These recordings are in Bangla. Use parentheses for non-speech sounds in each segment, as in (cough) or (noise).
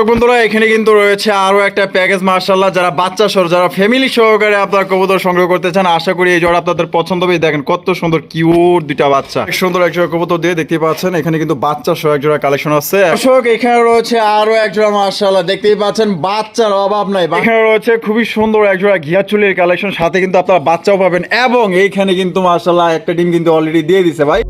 বন্ধুরা, এখানে কিন্তু রয়েছে আরও একটা প্যাকেজ মার্শাল্লাহ যারা বাচ্চা সহ যারা ফ্যামিলি সহকারে আপনার কবুতর সংগ্রহ করতে চান, আশা করি এই জোড়া আপনাদের পছন্দ হবে। দেখেন, কত সুন্দর কিউট দুইটা বাচ্চা। সুন্দর এক জোড়া কবুতর দিয়ে দেখতে পাচ্ছেন, এখানে কিন্তু বাচ্চা সহ এক জোড়া কালেকশন আছে। দর্শক, এখানে রয়েছে আরও এক জোড়া মার্শাল্লাহ দেখতেই পাচ্ছেন, বাচ্চার অভাব নাই। এখানে রয়েছে খুবই সুন্দর এক জোড়া ঘিয়া চুলের কালেকশন সাথে কিন্তু আপনারা বাচ্চাও পাবেন। এবং এইখানে কিন্তু মার্শাল্লাহ একটা ডিম কিন্তু অলরেডি দিয়ে দিছে ভাই।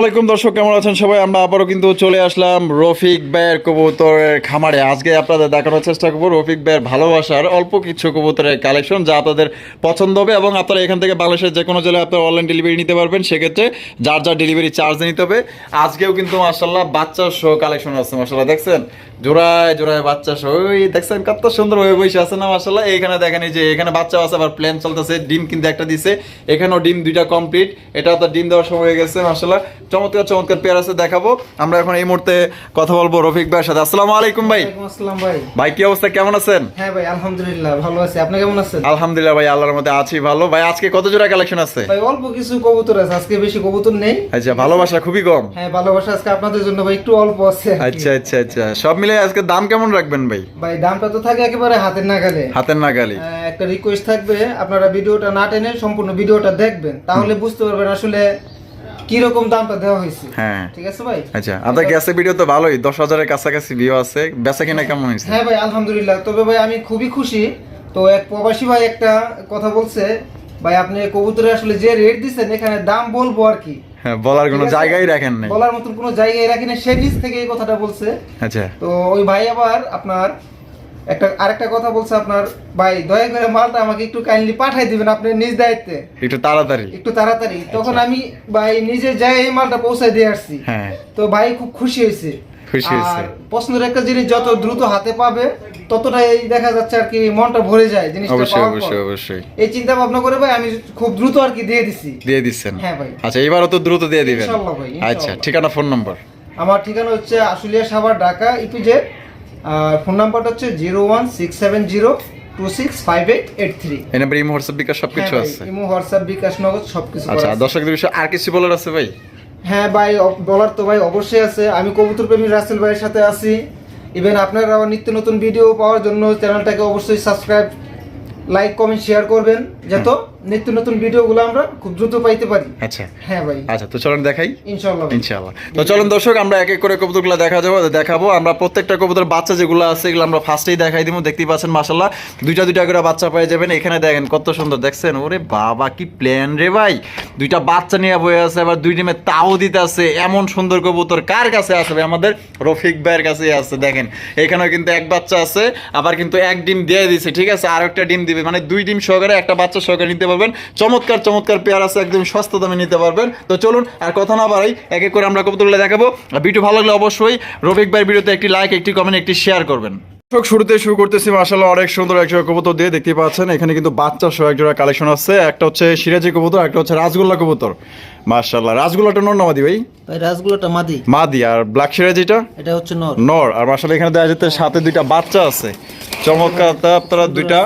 আসসালামাইকুম দর্শক, কেমন আছেন সবাই? আমরা আবারও কিন্তু চলে আসলাম রফিক ভাইয়ের কবুতরের খামারে। আজকে আপনাদের দেখানোর চেষ্টা করব রফিক ভাইয়ের ভালোবাসার অল্প কিছু কবুতরের কালেকশন যা আপনাদের পছন্দ হবে এবং আপনারা এখান থেকে বাংলাদেশের যে কোনো জেলায় আপনারা অনলাইন ডেলিভারি নিতে পারবেন। সেক্ষেত্রে যার যার ডেলিভারি চার্জ নিতে হবে। আজকেও কিন্তু মার্শাল্লাহ বাচ্চা শো কালেকশন আছে মার্শাল্লাহ দেখছেন? জোড়ায় জোড়ায় বাচ্চা শো ওই দেখছেন কত সুন্দর হয়ে বসে আছে না মার্শাল্লাহ এইখানে দেখেন যে, এখানে বাচ্চা আছে, আবার প্ল্যান চলতেছে। ডিম কিন্তু একটা দিছে। এখানেও ডিম দুইটা কমপ্লিট এটা তো ডিম দেওয়ার সময় হয়ে গেছে মার্শাল্লাহ চমৎকার চমৎকার পেয়ার আছে দেখাবো। আমরা এখন এই মুহূর্তে কথা বলব রফিক ভাইয়ের সাথে। আসসালামু আলাইকুম ভাই। আসসালাম ভাই। ভাই কি অবস্থা? কেমন আছেন? হ্যাঁ ভাই আলহামদুলিল্লাহ ভালো আছি। আপনি কেমন আছেন? আলহামদুলিল্লাহ ভাই আল্লাহর মধ্যে আছি ভালো। ভাই আজকে কত জোড়া কালেকশন আছে? ভাই অল্প কিছু কবুতর আছে আজকে বেশি কবুতর নেই। আচ্ছা ভালোবাসা খুবই কম। হ্যাঁ ভালোবাসা আজকে আপনাদের জন্য ভাই একটু অল্প আছে আচ্ছা আচ্ছা আচ্ছা। সব মিলে আজকে দাম কেমন রাখবেন ভাই? ভাই দামটা তো থাকে একেবারে হাতের নাগালে। হাতের নাগালি। একটা রিকোয়েস্ট থাকবে আপনারা ভিডিওটা না টেনে সম্পূর্ণ ভিডিওটা দেখবেন তাহলে বুঝতে পারবেন আসলে কি রকম দামটা দেওয়া হয়েছে? হ্যাঁ। ঠিক আছে ভাই? আচ্ছা আপনার গ্যাসের ভিডিও তো ভালোই দশ হাজারের কাছাকাছি ভিউ আছে। বেচা কিনা কেমন হয়েছে? হ্যাঁ ভাই আলহামদুলিল্লাহ। তবে ভাই আমি খুবই খুশি। তো এক প্রবাসী ভাই একটা কথা বলছে ভাই আপনি কবুতরে আসলে যে রেট দিচ্ছেন এখানে দাম বলব আর কি। হ্যাঁ বলার কোনো? জায়গাই রাখেন বলার মতন কোনো জায়গায় রাখি না সে নিজ থেকে এই কথাটা বলছে। আচ্ছা। তো ওই ভাই আবার আপনার একটা আরেকটা কথা বলছে আপনার ভাই দয়া করে মালটা আমাকে একটু কাইন্ডলি পাঠাই দিবেন আপনি নিজ দায়িত্বে। একটু তাড়াতাড়ি। একটু তাড়াতাড়ি। তখন আমি ভাই নিজে যাই এই মালটা পৌঁছায় দিয়ে আসছি। হ্যাঁ। তো ভাই খুব খুশি হয়েছে। খুশি হয়েছে। পছন্দের একটা জিনিস যত দ্রুত হাতে পাবে ততটাই দেখা যাচ্ছে আর কি মনটা ভরে যায় জিনিসটা অবশ্যই অবশ্যই অবশ্যই। এই চিন্তা ভাবনা করে ভাই আমি খুব দ্রুত আর কি দিয়ে দিছি। দিয়ে দিচ্ছেন? হ্যাঁ ভাই। আচ্ছা এবারও তো দ্রুত দিয়ে দিবেন। আচ্ছা ঠিকানা ফোন নম্বর? আমার ঠিকানা হচ্ছে আশুলিয়া সাভার ঢাকা ইপিজেড ফোন নাম্বারটা হচ্ছে zero one six seven zero two six five eight eight three. এই নাম্বার ইমো হোয়াটসঅ্যাপ বিকাশ সব কিছু আছে। ইমো হোয়াটসঅ্যাপ বিকাশ নগদ সবকিছু করা আচ্ছা। দর্শকদের বিষয়ে আর কিছু বলার আছে ভাই? হ্যাঁ ভাই বলার তো ভাই অবশ্যই আছে। আমি কবুতর প্রেমী রাসেল ভাইয়ের সাথে আছি। ইভেন আপনারা নিত্য নতুন ভিডিও পাওয়ার জন্য চ্যানেলটাকে অবশ্যই সাবস্ক্রাইব লাইক কমেন্ট শেয়ার করবেন। যাতে নিত্য নতুন ভিডিওগুলো আমরা খুব দ্রুত পাইতে পারি। আচ্ছা। হ্যাঁ ভাই। আচ্ছা তো চলুন দেখাই। ইনশাআল্লাহ তো চলুন দর্শক আমরা এক এক করে কবুতরগুলো দেখা যাব দেখাবো। আমরা প্রত্যেকটা কবুতর বাচ্চা যেগুলো আছে এগুলো আমরা ফার্স্টেই দেখাই দিব। দেখতেই পাচ্ছেন দুইটা দুইটা করে বাচ্চা পেয়ে যাবেন। এখানে দেখেন কত সুন্দর। দেখছেন? ওরে বাবা কি প্ল্যান রে ভাই। দুইটা বাচ্চা নিয়ে বয়ে আছে আবার দুই ডিমে তাও দিতে আছে। এমন সুন্দর কবুতর কার কাছে আসবে আমাদের রফিক ভাইয়ের কাছে আছে দেখেন। এখানেও কিন্তু এক বাচ্চা আছে আবার কিন্তু এক ডিম দিয়ে দিছে ঠিক আছে? আর একটা ডিম দিবে। মানে দুই ডিম সহকারে একটা বাচ্চা সহকারে নিতে পারবেন। চমৎকার চমৎকার পেয়ার আছে একদম সস্তা দামে নিতে পারবেন। তো চলুন আর কথা না বাড়াই এক এক করে আমরা কবুতরগুলো দেখাবো। আর ভিডিও ভালো লাগলে অবশ্যই রফিক ভাইয়ের ভিডিওতে একটি লাইক একটি কমেন্ট একটি শেয়ার করবেন। দর্শক শুরুতে শুরু করতেছি। মাসাল্লাহ অনেক সুন্দর এক জোড়া কবুতর দিয়ে দেখতে পাচ্ছেন। এখানে কিন্তু বাচ্চা সহ এক জোড়া কালেকশন আছে। একটা হচ্ছে সিরাজি কবুতর একটা হচ্ছে রাজগোল্লা কবুতর। মাসাল্লাহ রাজগোল্লাটা নর নামাদি ভাই? ভাই রাসগুলোটা মাদি। মাদি আর ব্ল্যাক সিরাজিটা এটা? হচ্ছে নর। নর আর মাসাল্লাহ এখানে দেখা যেতে সাথে দুইটা বাচ্চা আছে। চমৎকার আপনারা দুইটা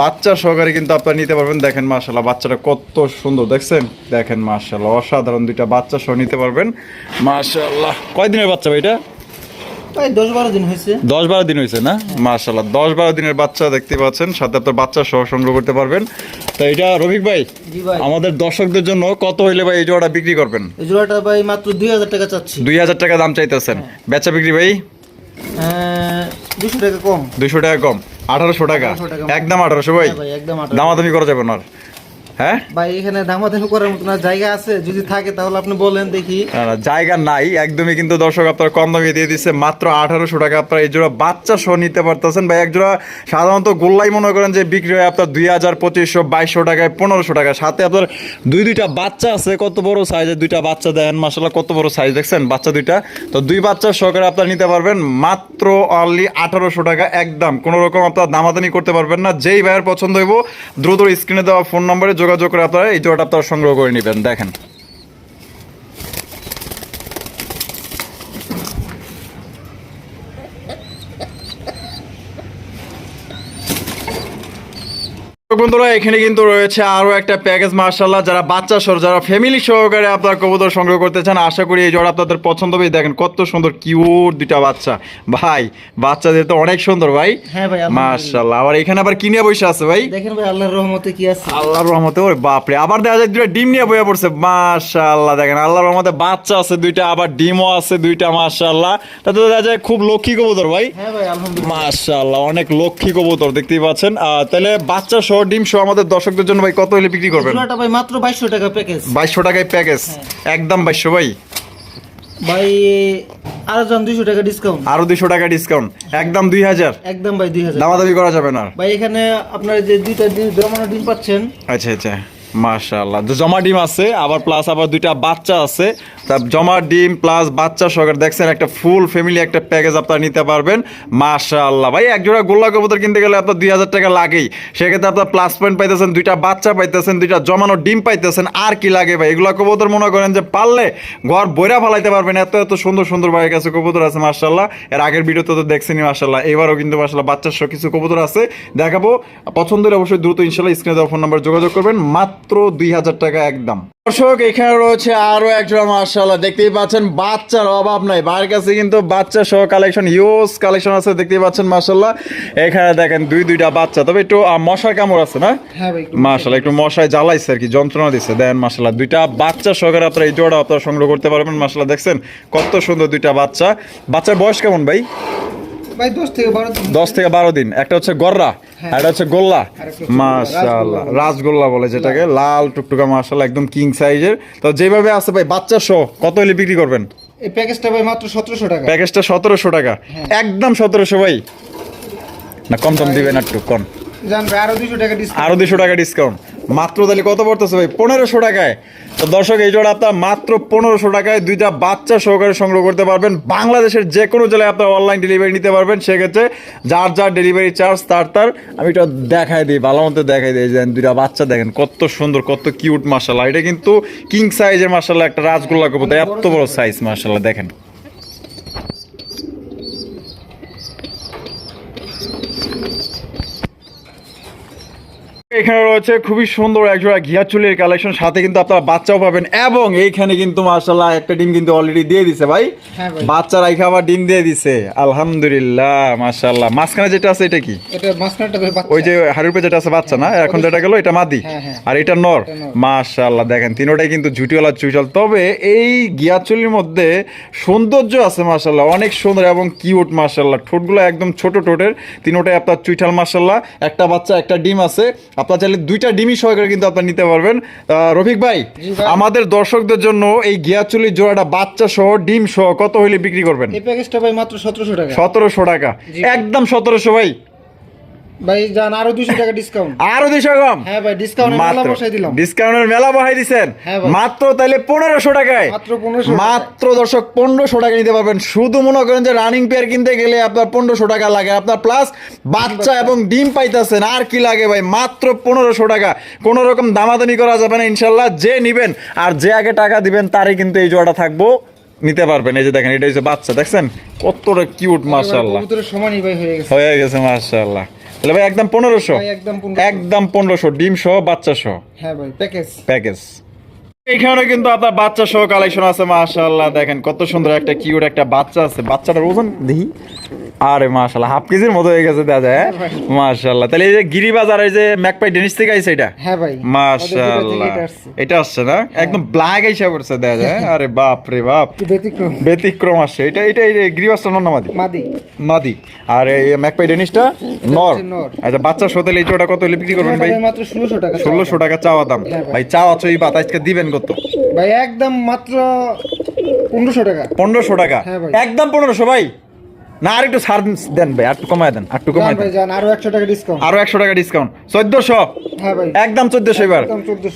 বাচ্চা সহকারে কিন্তু আপনারা নিতে পারবেন। দেখেন মাশাল্লাহ বাচ্চাটা কত সুন্দর দেখছেন? দেখেন মাশাল্লাহ অসাধারণ দুইটা বাচ্চা সহ নিতে পারবেন। মাশাল্লাহ কয়দিনের বাচ্চা ভাই এটা? দশ বারো দিন হয়েছে। দশ বারো দিন হয়েছে না? মাশাল্লাহ দশ বারো দিনের বাচ্চা দেখতে পাচ্ছেন সাথে আপনার বাচ্চা সহ সংগ্রহ করতে পারবেন। তো এটা রফিক ভাই ভাই। আমাদের দর্শকদের জন্য কত হইলে ভাই এই জোড়াটা বিক্রি করবেন? এই জোড়াটা ভাই মাত্র দুই হাজার টাকা চাচ্ছি। দুই হাজার টাকা দাম চাইতেছেন। বেচা বিক্রি ভাই? দুশো টাকা কম। দুইশো টাকা কম। আঠারোশো টাকা একদম আঠারোশো ভাই হ্যাঁ ভাই। দামাদামি করা যাবে না। হ্যাঁ? ভাই এখানে দামাদামি করার মতো না জায়গা আছে যদি থাকে তাহলে আপনি বলেন দেখি। জায়গা নাই একদমই কিন্তু দর্শক আপনার কম দামে দিয়ে দিচ্ছে মাত্র আঠারোশো টাকা আপনার এই জোড়া বাচ্চা সহ নিতে পারতেছেন। ভাই এক জোড়া সাধারণত গোল্লাই মনে করেন যে বিক্রি হয় আপনার দুই হাজার পঁচিশশো বাইশশো টাকায় পনেরোশো টাকা সাথে আপনার দুই দুইটা বাচ্চা আছে কত বড় সাইজের দুইটা বাচ্চা দেন মাসাল্লাহ কত বড় সাইজ দেখছেন? বাচ্চা দুইটা। তো দুই বাচ্চা সহকারে আপনারা নিতে পারবেন মাত্র অনলি আঠারোশো টাকা একদম। কোনো রকম আপনার দামাদানি করতে পারবেন না। যেই ভাইয়ের পছন্দ হইব দ্রুত স্ক্রিনে দেওয়া ফোন নম্বরে যোগাযোগ করে আপনারা এই জোড়াটা আপনারা সংগ্রহ করে নেবেন দেখেন। বন্ধুরা এখানে কিন্তু রয়েছে আরও একটা প্যাকেজ মার্শাল্লাহ যারা বাচ্চা সহ যারা ফ্যামিলি সহকারে আপনার কবুতর সংগ্রহ করতে চান আশা করি এই জোড়া আপনাদের পছন্দ হবে। দেখেন কত সুন্দর কিউট দুইটা বাচ্চা। ভাই বাচ্চাদের তো অনেক সুন্দর ভাই। হ্যাঁ ভাই মার্শাল্লাহ আবার এখানে আবার কিনে বসে আছে ভাই। দেখেন ভাই আল্লাহর রহমতে কি আছে। আল্লাহর রহমতে ওরে বাপরে। আবার দেখা যায় দুইটা ডিম নিয়ে বইয়া পড়ছে। মাশাআল্লাহ দেখেন আল্লাহর রহমতে বাচ্চা আছে দুইটা আবার ডিমও আছে দুইটা মাশাআল্লাহ। তাতে দেখা যায় খুব লক্ষ্মী কবুতর ভাই। হ্যাঁ ভাই আলহামদুলিল্লাহ। মাশাআল্লাহ অনেক লক্ষ্মী কবুতর দেখতেই পাচ্ছেন। তাহলে বাচ্চা সহ ডিম সহ আমাদের দর্শকদের জন্য ভাই কত হলে বিক্রি করবেন? জোড়াটা ভাই মাত্র বাইশশো টাকা প্যাকেজ বাইশশো টাকায় প্যাকেজ একদম বাইশশো ভাই। ভাই আরও যান দুইশো টাকা ডিসকাউন্ট আরও দুশো টাকা ডিসকাউন্ট একদম দুই হাজার। একদম ভাই দুই হাজার। দামাদামি করা যাবে না। ভাই এখানে আপনার যে দুইটা ডিম জমানো ডিম পাচ্ছেন। আচ্ছা আচ্ছা। মাশাআল্লাহ। জমা ডিম আছে আবার প্লাস আবার দুইটা বাচ্চা আছে। তা জমা ডিম প্লাস বাচ্চা সহকারে দেখছেন একটা ফুল ফ্যামিলি একটা প্যাকেজ আপনারা নিতে পারবেন। মাশাআল্লাহ। ভাই, এক জোড়া গোল্লা কবুতর কিনতে গেলে আপনার দুই হাজার টাকা লাগেই। সেক্ষেত্রে আপনার প্লাস পয়েন্ট পাইতেছেন, দুইটা বাচ্চা পাইতেছেন, দুইটা জমানো ডিম পাইতেছেন। আর কি লাগে ভাই? এগুলো কবুতর মনে করেন যে পারলে ঘর বইরা ফালাইতে পারবেন। এত এত সুন্দর সুন্দর ভাইয়ের কাছে কবুতর আছে, মাশাআল্লাহ। এর আগের ভিডিওতে তো দেখছেনই, মাশাআল্লাহ। এবারও কিন্তু, মাশাআল্লাহ, বাচ্চার সহ কিছু কবুতর আছে। দেখাবো। পছন্দের অবশ্যই দ্রুত ইনশাল্লাহ স্ক্রিনে দেওয়া ফোন নাম্বার যোগাযোগ করবেন। মাত্র দুই হাজার টাকা একদম। দর্শক, এখানে রয়েছে আরও একজন মার্শাল্লাহ দেখতেই পাচ্ছেন বাচ্চার অভাব নাই। বাইরের কাছে কিন্তু বাচ্চা সহ কালেকশন ইউজ কালেকশন আছে দেখতেই পাচ্ছেন মাশাল্লাহ এখানে দেখেন দুই দুইটা বাচ্চা। তবে একটু মশার কামড় আছে না? মাশাল্লাহ একটু মার্শাল্লাহ একটু মশায় জ্বালাইছে আর কি যন্ত্রণা দিচ্ছে দেন মাশাল্লাহ দুইটা বাচ্চা সহকারে আপনারা এই জোড়া আপনারা সংগ্রহ করতে পারবেন মাশাল্লাহ দেখছেন? কত সুন্দর দুইটা বাচ্চা। বাচ্চার বয়স কেমন ভাই? ভাই দশ থেকে বারো দিন। থেকে একটা হচ্ছে গররা হ্যাঁ। একটা হচ্ছে গোল্লা। মাশাআল্লাহ রাজগোল্লা। বলে যেটাকে। লাল টুকটুকা মাশাআল্লাহ একদম কিং সাইজের তো যেভাবে আছে ভাই বাচ্চা শো কত হলে বিক্রি করবেন? এই প্যাকেজটা ভাই মাত্র সতেরোশো টাকা। প্যাকেজটা সতেরোশো টাকা। হ্যাঁ। একদম সতেরোশো ভাই। না কম কম দিবেন একটু কম। জান ভাই আরও দুইশো টাকা ডিসকাউন্ট আরও দুশো টাকা ডিসকাউন্ট মাত্র তাহলে কত পড়তেছে ভাই? পনেরোশো টাকায়। তো দর্শক, এই জোড়া আপনার মাত্র পনেরোশো টাকায় দুইটা বাচ্চা সহকারে সংগ্রহ করতে পারবেন। বাংলাদেশের যে কোনো জেলায় আপনার অনলাইন ডেলিভারি নিতে পারবেন। সেক্ষেত্রে যার যার ডেলিভারি চার্জ তার তার, আমি এটা দেখাই দিই, ভালো মতো দেখাই দিই। যে দুইটা বাচ্চা দেখেন, কত সুন্দর, কত কিউট মার্শাল্লাহ এটা কিন্তু কিং সাইজের মার্শাল্লাহ একটা রাজগোল্লা কবুতর, এত বড় সাইজ মার্শাল্লাহ দেখেন। এখানে রয়েছে খুবই সুন্দর একজোড়া ঘিয়া চুলের কালেকশন সাথে কিন্তু আপনারা বাচ্চাও পাবেন এবং এইখানে কিন্তু মার্শাল্লাহ একটা ডিম কিন্তু অলরেডি দিয়ে দিছে ভাই। হ্যাঁ ভাই। বাচ্চা রাইখা আবার ডিম দিয়ে দিছে। আলহামদুলিল্লাহ মার্শাল্লাহ মাঝখানে যেটা আছে এটা কি? ওই যে হাড়ির উপরে যেটা আছে বাচ্চা না? এখন যেটা গেল এটা মাদি। হ্যাঁ, হ্যাঁ। আর এটা নর। মাশাআল্লাহ দেখেন তিনোটাই কিন্তু ঝুটিওয়ালা চুইচাল তবে এই গিয়াচুলির মধ্যে সৌন্দর্য আছে মাশাআল্লাহ অনেক সুন্দর এবং কিউট মাশাআল্লাহ। ঠোঁটগুলো একদম ছোট ঠোঁটের তিনোটাই আপনার চুইঠাল মাশাআল্লাহ। একটা বাচ্চা একটা ডিম আছে। আপনার চাইলে দুইটা ডিমই সহকারে কিন্তু আপনি নিতে পারবেন। আহ, রফিক ভাই আমাদের দর্শকদের জন্য এই গিয়াচুলির জোড়াটা বাচ্চা সহ ডিম সহ কত হইলে বিক্রি করবেন? এই প্যাকেজটা ভাই মাত্র সতেরোশো টাকা। সতেরোশো টাকা। একদম সতেরোশো ভাই। ভাই জান আরও দুইশো টাকা ডিসকাউন্ট আরও দুইশো কম? হ্যাঁ ভাই ডিসকাউন্ট মেলা বসাই দিলাম। ডিসকাউন্টের মেলা বহাই দিছেন? হ্যাঁ মাত্র তাইলে পনেরোশো টাকায়। মাত্র 1500 মাত্র দর্শক পনেরোশো টাকা নিতে পারবেন। শুধু মনে করেন যে রানিং পেয়ার কিনতে গেলে আপনার পনেরোশো টাকা লাগে। আপনার প্লাস বাচ্চা এবং ডিম পাইতেছেন আর কি লাগে ভাই? মাত্র পনেরোশো টাকা। কোনো রকম দামাদামি করা যাবে না ইনশাল্লাহ। যে নিবেন আর যে আগে টাকা দিবেন তারই কিন্তু এই জোড়াটা থাকব। নিতে পারবেন। এই যে দেখেন এটা হচ্ছে বাচ্চা। দেখছেন? কতটা কিউট ভাই হয়ে গেছে। হয়ে গেছে মাশাল্লাহ। তাহলে ভাই একদম পনেরোশো। ভাই একদম 1500 একদম পনেরোশো ডিম সহ বাচ্চা সহ। হ্যাঁ ভাই প্যাকেজ প্যাকেজ এখানে কিন্তু আপনার বাচ্চা সহ কালেকশন আছে মাশাআল্লাহ। দেখেন কত সুন্দর একটা কিউট একটা বাচ্চা আছে। বাচ্চাটার ওজন দেখি। আরে মাশাআল্লাহ হাফ কেজির মতো হয়ে গেছে দাদা হ্যাঁ? মাশাআল্লাহ তাহলে এই যে গিরিবাজারের যে ম্যাকপাই ডেনিস থেকে আইছে এটা? হ্যাঁ ভাই থেকে এটা আসছে। না? একদম ব্ল্যাক আইসা পড়ছে দাদা হ্যাঁ? আরে বাপ রে বাপ। ব্যতিক্রম। ব্যতিক্রম আসছে। এটা এটা এই গিরিবাসটা নর নামাদি মাদি? মাদি। আর এই ম্যাকপাই ডেনিসটা নর। আচ্ছা বাচ্চা সতেল এই জোড়া কত হলে বিক্রি করবেন ভাই? মাত্র ষোলোশো টাকা ষোলোশো টাকা চাওয়া দাম। হ্যাঁ ভাই। চাওয়া চই বাত আজকে দিবেন কত? ভাই একদম মাত্র পনেরোশো টাকা। পনেরোশো টাকা? হ্যাঁ একদম পনেরোশো ভাই? না আর একটু ছাড় দেন ভাই আর একটু কমায় দেন আর একটু কমায় দেন। আরও একশো টাকা ডিসকাউন্ট আরও একশো টাকা ডিসকাউন্ট চোদ্দশো? হ্যাঁ একদম চোদ্দশো এবার।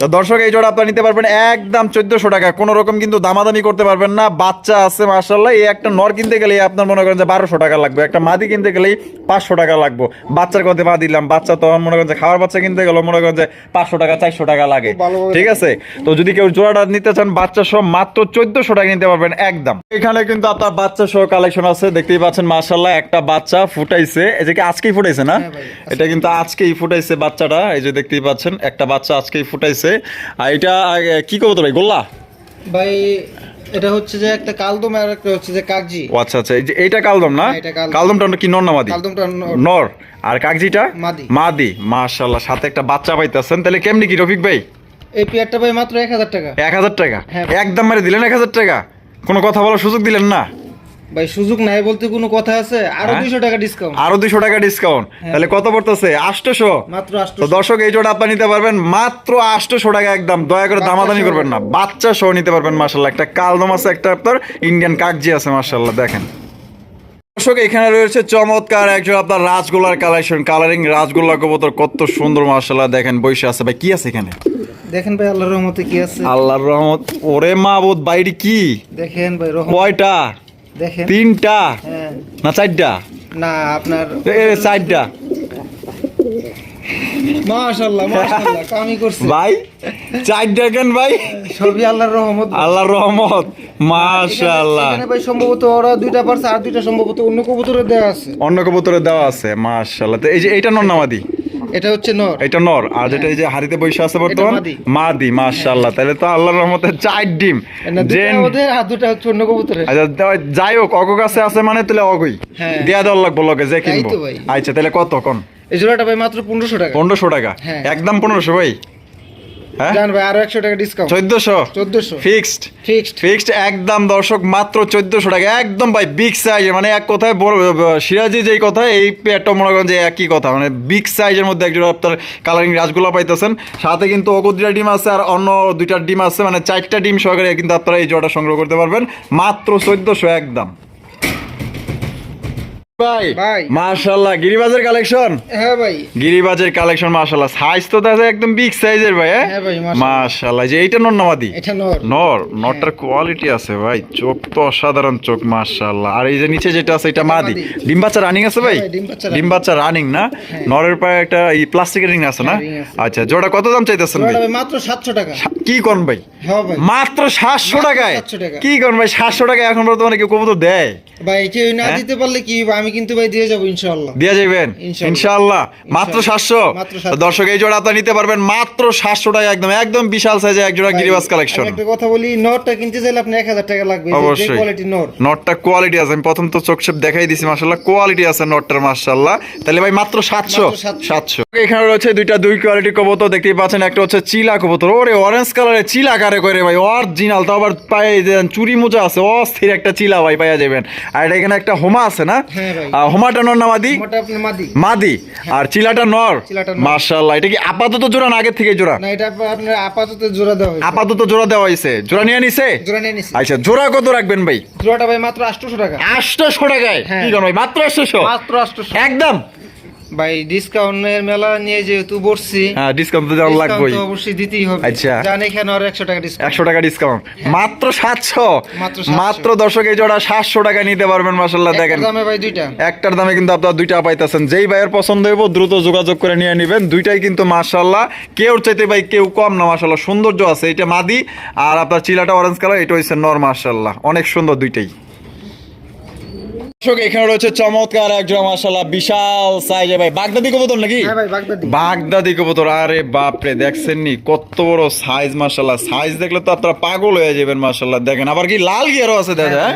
তো দর্শক এই জোড়া আপনারা নিতে পারবেন একদম চোদ্দশো টাকা। কোনো রকম কিন্তু দামাদামি করতে পারবেন না। বাচ্চা আছে মার্শাল্লাহ এই একটা নর কিনতে গেলে আপনার মনে করেন যে বারোশো টাকা লাগবে। একটা মাদি কিনতে গেলেই পাঁচশো টাকা লাগবে। বাচ্চার কথা মা দিলাম। বাচ্চা তো মনে করেন যে খাওয়ার বাচ্চা কিনতে গেলে মনে করেন যে পাঁচশো টাকা চারশো টাকা লাগে। ঠিক আছে? তো যদি কেউ জোড়াটা নিতে চান বাচ্চা সহ মাত্র চোদ্দশো টাকা নিতে পারবেন একদম। এখানে কিন্তু আপনার বাচ্চা সহ কালেকশন আছে। দেখতেই পাচ্ছেন মাশাল্লাহ একটা বাচ্চা ফুটাইছে। এই যে কি আজকেই ফুটাইছে না? হ্যাঁ এটা কিন্তু আজকেই ফুটাইছে বাচ্চাটা। এই যে দেখতেই পাচ্ছেন একটা বাচ্চা আজকেই ফুটাইছে। আর এটা কি করব তো ভাই গোল্লা? ভাই এটা হচ্ছে যে একটা কালদম আর একটা হচ্ছে যে কাগজি ও আচ্ছা আচ্ছা এই যে এইটা কালদম না? হ্যাঁ। কালদমটা কি নর না মাদি? কালদমটা নর। আর কাগজিটা মাদি। মাদি। মাশাল্লাহ সাথে একটা বাচ্চা পাইতেছেন। তাহলে কেমনি কি রফিক ভাই? এই পেয়ারটা ভাই মাত্র এক হাজার টাকা। এক হাজার টাকা? হ্যাঁ। একদম মারে দিলেন এক হাজার টাকা? কোনো কথা বলার সুযোগ দিলেন না? ভাই সুযোগ নাই বলতে কোনো কথা আছে? আরও হ্যাঁ? দুইশো টাকা ডিসকাউন্ট আরও দুশো টাকা ডিসকাউন্ট তাহলে কত পড়তেছে? আটশোশো? মাত্র তো দর্শক এই জোড়া আপনি নিতে পারবেন মাত্র আটশোশো টাকা একদম। দয়া করে দামাদানি করবেন না। বাচ্চা সহ নিতে পারবেন মার্শাল্লাহ একটা কালদম আছে একটা আপনার ইন্ডিয়ান কাগজি আছে মার্শাল্লাহ দেখেন। দর্শক এখানে রয়েছে চমৎকার একজন আপনার রাজগোলার কালেকশন কালারিং রাজগোল্লা কবুতর। কত সুন্দর মার্শাল্লাহ দেখেন বসে আছে। ভাই কি আছে এখানে? দেখেন ভাই আল্লাহর রহমতে কি আছে? আল্লাহর রহমত। ওরে মাহবুদ বাইরে কি? দেখেন ভাই কয়টা? দেখেন। তিনটা? হ্যাঁ। না চারটা? না আপনার চারটা। মাশাআল্লাহ মাশাআল্লাহ (laughs) কামি করছে। ভাই চারটা কেন ভাই? সবই আল্লাহর রহমত। আল্লাহর রহমত। মাশাআল্লাহ। এখানে ভাই সম্ভবত ওরা দুইটা পারছে আর দুইটা সম্ভবত অন্য কবুতরের দেওয়া আছে। অন্য কবুতরে দেওয়া আছে মাশাআল্লাহ। তো এই যে এইটা নর নামাদি? এটা হচ্ছে নর। এটা নর আর যেটা এই যে হাড়িতে বসে আছে বর্তমান মাদি। মাশাআল্লাহ। তাহলে তো আল্লাহর রহমতে চার ডিম। জেন ওদের আর দুইটা হচ্ছে অন্য কবুতরের। আচ্ছা যাই হোক অগ কাছে আছে মানে তাহলে অগই। হ্যাঁ। দেয়া দেওয়ার লাগবো লগে যে কিনবো। আচ্ছা তাহলে কত কোন? এই জোড়াটা ভাই মাত্র পনেরোশো টাকা। পনেরোশো টাকা? হ্যাঁ। একদম পনেরোশো ভাই? হ্যাঁ জান ভাই আরও টাকা ডিসকাউন্ট ফিক্সড ফিক্সড ফিক্সড একদম দর্শক মাত্র চোদ্দশো টাকা। একদম ভাই বিগ সাইজ মানে এক কথায় সিরাজি যেই কথা এই পেয়ারটা মনে করেন যে একই কথা। মানে বিগ সাইজের মধ্যে একজন আপনার কালারিং রাজগুলা পাইতেছেন। সাথে কিন্তু অগদ্রিয়া ডিম আছে আর অন্য দুইটা ডিম আছে। মানে চারটা ডিম সহকারে কিন্তু আপনারা এই জোড়াটা সংগ্রহ করতে পারবেন। মাত্র চোদ্দশো একদম। ভাই। মাশাল্লাহ গিরিবাজের কালেকশন হ্যাঁ ভাই। গিরিবাজের কালেকশন মাশাল্লাহ সাইজ তো যায় একদম বিগ সাইজের ভাই হ্যাঁ? হ্যাঁ ভাই, মাশাআল্লাহ। যে এইটা এটা নর। নর নরটার কোয়ালিটি আছে ভাই চোখ তো অসাধারণ চোখ মাশাআল্লাহ। আর এই যে নিচে যেটা আছে এটা মাদি। ডিম বাচ্চা রানিং আছে ভাই? হ্যাঁ ডিম বাচ্চা রানিং না? নরের পায়ে একটা এই প্লাস্টিকের রিং আছে না? হ্যাঁ। আচ্ছা জোড়া কত দাম চাইতেছেন ভাই? মাত্র সাতশো টাকা। কি কোন ভাই? হ্যাঁ মাত্র সাতশো মাত্র টাকায়? কি কোন ভাই সাতশো টাকায় এখন বর্তমানে কেউ কবুতর দেয়? ভাই কেউ না হ্যাঁ? দিতে পারলে কি আমি কিন্তু ভাই দিয়ে যাব ইনশাআল্লাহ। দিয়ে যাবেন ইনশাআল্লাহ। মাত্র সাতশো? 700 দর্শক এই জোড়া আপনার নিতে পারবেন মাত্র টাকা একদম একদম বিশাল সাইজে এক জোড়া আমি কালেকশন একটা কথা বলি নটটা কিনতে চাইলে আপনি এক হাজার টাকা লাগবে কোয়ালিটি নট। নটটা কোয়ালিটি আছে আমি প্রথম তো চোখ শেপ দেখাই দিছি কোয়ালিটি আছে নটটার তাহলে ভাই মাত্র সাতশো? মাত্র 700 সাতশো। এখানে রয়েছে দুইটা দুই কোয়ালিটি কবুতর দেখতেই পাচ্ছেন একটা হচ্ছে চিলা কবুতর। ওরে অরেঞ্জ কালারের চিলা কারে করে ভাই অরিজিনাল তো আবার পায়ে চুরি মোজা আছে অস্থির একটা চিলা ভাই পাইয়া যাবেন। আর এটা এখানে একটা হোমা আছে না? হ্যাঁ হোমাটা নর না মাদি? মাদি। আর চিলাটা নর? মার্শাল্লাহ এটা কি আপাতত জোড়া না আগের থেকে জোড়া? না এটা আপনার আপাতত জোড়া দেওয়া হয়েছে। আপাতত জোড়া দেওয়া হয়েছে। জোড়া নিয়ে নিছে? জোড়া নিয়ে নিছে। আচ্ছা জোড়া কত রাখবেন ভাই? জোড়াটা ভাই মাত্র আটশোশো টাকা। আটশোশো টাকায়? হ্যাঁ। কি ভাই মাত্র আটশোশো? মাত্র আটশোশো। একদম? ভাই ডিসকাউন্টের মেলা নিয়ে যেহেতু বসছি হ্যাঁ ডিসকাউন্ট তো লাগবেই। অবশ্যই দিতেই হবে। আচ্ছা। জান এখানে আর একশো টাকা ডিসকাউন্ট একশো টাকা ডিসকাউন্ট মাত্র সাতশো। 700 মাত্র দর্শক এই জোড়া সাতশো টাকা নিতে পারবেন মাসাল্লাহ দেখেন। দামে ভাই দুইটা। একটার দামে কিন্তু আপনারা দুইটা পাইতেছেন। যেই ভাইয়ের পছন্দ হইব দ্রুত যোগাযোগ করে নিয়ে নেবেন। দুইটাই কিন্তু মাশাল্লাহ কেউ চাইতে ভাই কেউ কম না মাশাল্লাহ সৌন্দর্য আছে। এটা মাদি আর আপনার চিলাটা অরেঞ্জ কালার এটা হচ্ছে নর মাশাল্লাহ অনেক সুন্দর দুইটাই। দর্শক এখানে রয়েছে চমৎকার একজন মাশাল্লাহ বিশাল সাইজে ভাই। বাগদাদি কবুতর নাকি? হ্যাঁ বাগদাদি। কবুতর আরে বাপরে দেখছেন নি কত বড় সাইজ মাশাল্লাহ সাইজ দেখলে তো আপনারা পাগল হয়ে যাবেন মাশাল্লাহ দেখেন আবার কি লাল গিয়ারও আছে দাদা হ্যাঁ,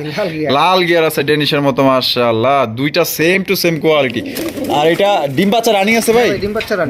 লাল গিয়ার আছে ডেনিশের মতো মাশাল্লাহ দুইটা সেম টু সেম কোয়ালিটি আর এটা ডিম বাচ্চা রানিং আছে ভাই? হ্যাঁ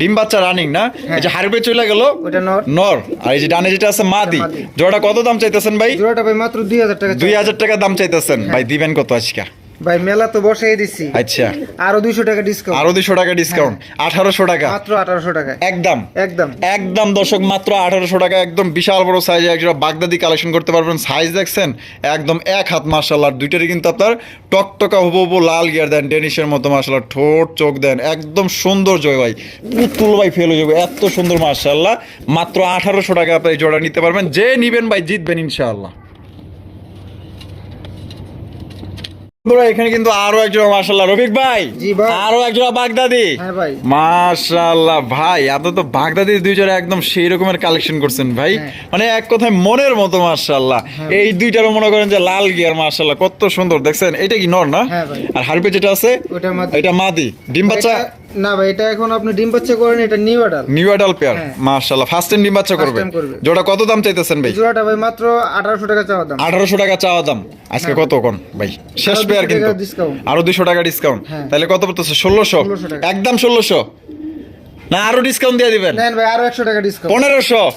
ডিম বাচ্চা রানিং না? এই যে হারবে চলে গেল ওটা নর। আর এই যে ডানে যেটা আছে মাদি। মাদি। জোড়া কত দাম চাইতেছেন ভাই? জোড়াটা ভাই মাত্র দুই হাজার টাকা দুই হাজার টাকা দাম চাইতেছেন। ভাই দিবেন কত আজকে? ভাই মেলা তো বসাই দিছি। আচ্ছা। আরও দুইশো টাকা ডিসকাউন্ট আরও দুশো টাকা ডিসকাউন্ট আঠারোশো টাকা। মাত্র আঠারোশো টাকা। একদম। একদম। একদম দর্শক মাত্র আঠারোশো টাকা। একদম বিশাল বড় সাইজে একজোড়া বাগদাদি কালেকশন করতে পারবেন। সাইজ দেখছেন? একদম এক হাত মার্শাল্লাহ দুইটারই কিন্তু আপনার টকটকা হব হব লাল গিয়ার দেন ডেনিশের মতো মার্শাল্লাহ ঠোঁট চোখ দেন। একদম সুন্দর জয় ভাই। পুতুল ভাই ফেল হয়ে যাবে। এত সুন্দর মার্শাল্লাহ মাত্র আঠারোশো টাকা আপনি জোড়া নিতে পারবেন। যে নিবেন ভাই জিতবেন ইনশাআল্লাহ। বন্ধুরা, এখানে কিন্তু আরও একজন মাশাল্লাহ রফিক ভাই আরও একজন বাগদাদি। হ্যাঁ মাশাল্লাহ ভাই আপনি তো বাগদাদি দুই জোড়া একদম সেই রকমের কালেকশন করছেন ভাই। হ্যাঁ। মানে এক কথায় মনের মতো মাশাল্লাহ এই দুইটারও মনে করেন যে লাল গিয়ার মাশাল্লাহ কত সুন্দর। দেখছেন এটা কি নর না? হ্যাঁ আর হারপে যেটা আছে এটা মাদি। ডিম বাচ্চা? না ভাই এটা এখন আপনি ডিম বাচ্চা করেন এটা new order new adult pair হ্যাঁ। ফার্স্ট টাইম ডিম বাচ্চা করবে। জোড়া কত দাম চাইতেছেন ভাই? জোড়াটা ভাই মাত্র আঠারোশো টাকা চাওয়া দাম। আঠারোশো টাকা চাওয়া দাম। আজকে কত কোন ভাই শেষ হ্যাঁ। পেয়ার কিন্তু। আরও দুশো টাকা ডিসকাউন্ট হ্যাঁ। তাহলে কত পড়তেছে? ষোলোশো? 1600 একদম ষোলোশো? না আরও ডিসকাউন্ট দিয়ে দিবেন। নেন ভাই আরও একশো টাকা ডিসকাউন্ট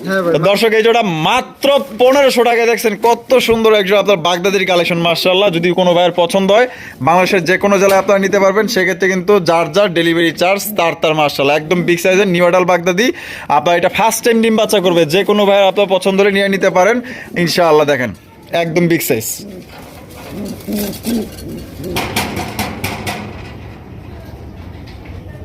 হ্যাঁ ভাই, দর্শক এই জোড়া মাত্র পনেরোশো টাকায় দেখছেন কত সুন্দর একজন আপনার বাগদাদির কালেকশন মার্শাল্লাহ যদি কোনো ভাইয়ের পছন্দ হয় বাংলাদেশের যে কোনো জেলায় আপনারা নিতে পারবেন। সেক্ষেত্রে কিন্তু যার যার ডেলিভারি চার্জ তার তার মার্শাল্লাহ একদম বিগ সাইজের নিউডাল বাগদাদি। আপনার এটা ফার্স্ট টাইম ডিম বাচ্চা করবে। যে কোনো ভাইয়ের আপনার পছন্দ হলে নিয়ে নিতে পারেন। ইনশাআল্লাহ দেখেন একদম বিগ সাইজ